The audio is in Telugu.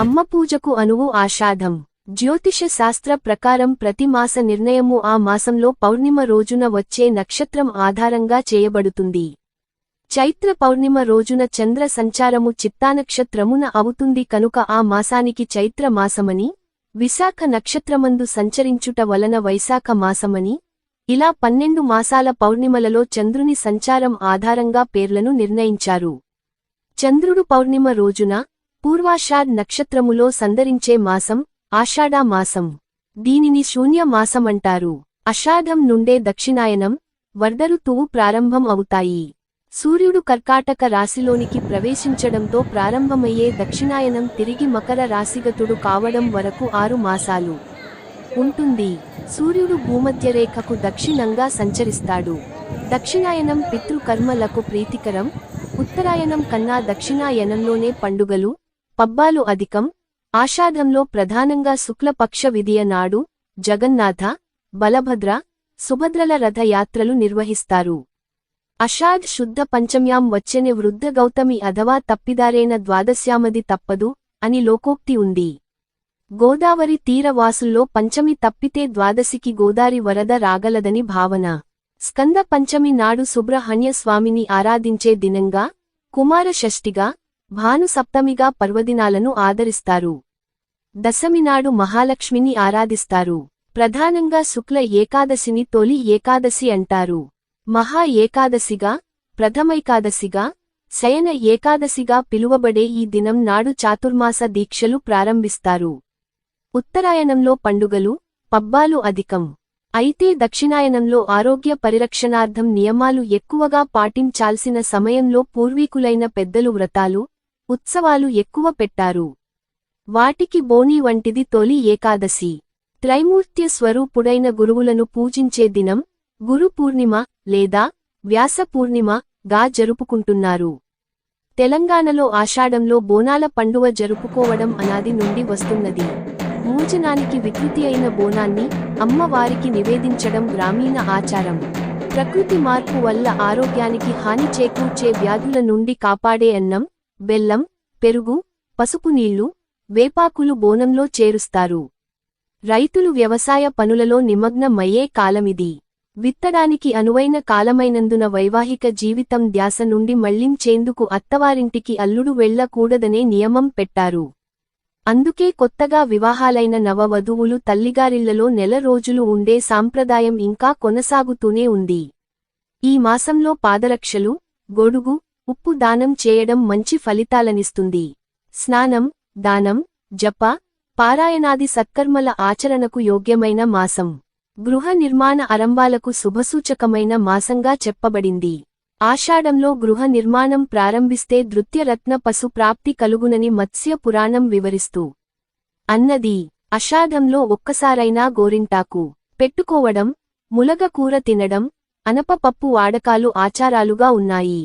అమ్మ పూజకు అనువు ఆషాఢం. జ్యోతిష శాస్త్ర ప్రకారం ప్రతి మాస నిర్ణయము ఆ మాసంలో పౌర్ణిమ రోజున వచ్చే నక్షత్రం ఆధారంగా చేయబడుతుంది. చైత్ర పౌర్ణిమ రోజున చంద్ర సంచారము చిత్తానక్షత్రమున అవుతుంది కనుక ఆ మాసానికి చైత్ర మాసమని విశాఖ నక్షత్రమందు సంచరించుట వలన వైశాఖ మాసమని ఇలా పన్నెండు మాసాల పౌర్ణిమలలో చంద్రుని సంచారం ఆధారంగా పేర్లను నిర్ణయించారు. చంద్రుడు పౌర్ణిమ రోజున పూర్వాషాఢ్ నక్షత్రములో సందరించే మాసం ఆషాఢా మాసం. దీనిని శూన్య మాసమంటారు అషాఢం నుండే దక్షిణాయనం వర్ధరుతువు ప్రారంభం అవుతాయి. సూర్యుడు కర్కాటక రాశిలోనికి ప్రవేశించడంతో ప్రారంభమయ్యే దక్షిణాయనం తిరిగి మకర రాశిగతుడు కావడం వరకు ఆరు మాసాలు ఉంటుంది. సూర్యుడు భూమధ్యరేఖకు దక్షిణంగా సంచరిస్తాడు. దక్షిణాయనం పితృకర్మలకు ప్రీతికరం ఉత్తరాయణం కన్నా దక్షిణాయనంలోనే పండుగలు పబ్బాలు అధికం. ఆషాఢంలో ప్రధానంగా శుక్లపక్ష విధియ నాడు జగన్నాథ బలభద్ర సుభద్రల రథయాత్రలు నిర్వహిస్తారు. అషాఢ్ శుద్ధ పంచమ్యాం వచ్చెనే వృద్ధ గౌతమి అథవా తప్పిదారేన ద్వాదశ్యామది తప్పదు అని లోకోక్తి ఉంది. గోదావరి తీరవాసుల్లో పంచమి తప్పితే ద్వాదశికి గోదారి వరద రాగలదని భావన. స్కంద పంచమి నాడు సుబ్రహ్మణ్య స్వామిని ఆరాధించే దినంగా కుమార షష్ఠిగా భాను సప్తమిగా పర్వదినాలను ఆదరిస్తారు. దశమి నాడు మహాలక్ష్మిని ఆరాధిస్తారు. ప్రధానంగా శుక్ల ఏకాదశిని తొలి ఏకాదశి అంటారు. మహా ఏకాదశిగా ప్రథమైకాదశిగా శయన ఏకాదశిగా పిలువబడే ఈ దినం నాడు చాతుర్మాస దీక్షలు ప్రారంభిస్తారు. ఉత్తరాయణంలో పండుగలు పబ్బాలు అధికం. అయితే దక్షిణాయనంలో ఆరోగ్య పరిరక్షణార్థం నియమాలు ఎక్కువగా పాటించాల్సిన సమయంలో పూర్వీకులైన పెద్దలు వ్రతాలు ఉత్సవాలు ఎక్కువ పెట్టారు. వాటికి బోని వంటిది తొలి ఏకాదశి. త్రైమూర్త్య స్వరూపుడైన గురువులను పూజించే దినం గురు పూర్ణిమ లేదా వ్యాస పూర్ణిమ గా జరుపుకుంటున్నారు. తెలంగాణలో ఆషాఢంలో బోనాల పండువ జరుపుకోవడం అనాది నుండి వస్తున్నది. మూజనానికి వికృతి అయిన బోనాన్ని అమ్మవారికి నివేదించడం గ్రామీణ ఆచారం. ప్రకృతి మార్పు వల్ల ఆరోగ్యానికి హాని చేకూర్చే వ్యాధుల నుండి కాపాడే అన్నం బెల్లం పెరుగు పసుపు నీళ్ళు వేపాకులు బోనంలో చేరుస్తారు. రైతులు వ్యవసాయ పనులలో నిమగ్నమయ్యే కాలమిది. విత్తడానికి అనువైన కాలమైనందున వైవాహిక జీవితం ధ్యాస నుండి మళ్ళించేందుకు అత్తవారింటికి అల్లుడు వెళ్ళకూడదనే నియమం పెట్టారు. అందుకే కొత్తగా వివాహాలైన నవవధువులు తల్లిగారిళ్ళలో నెల రోజులు ఉండే సాంప్రదాయం ఇంకా కొనసాగుతూనే ఉంది. ఈ మాసంలో పాదరక్షలు గొడుగు ఉప్పు దానం చేయడం మంచి ఫలితాలనిస్తుంది. స్నానం దానం జప పారాయణాది సత్కర్మల ఆచరణకు యోగ్యమైన మాసం. గృహ నిర్మాణ అరంభాలకు శుభసూచకమైన మాసంగా చెప్పబడింది. ఆషాఢంలో గృహ నిర్మాణం ప్రారంభిస్తే ధృత్యరత్న పశు ప్రాప్తి కలుగునని మత్స్య పురాణం వివరిస్తూ. అన్నది అషాఢంలో ఒక్కసారైనా గోరింటాకు పెట్టుకోవడం ములగకూర తినడం అనపపప్పు వాడకాలు ఆచారాలుగా ఉన్నాయి.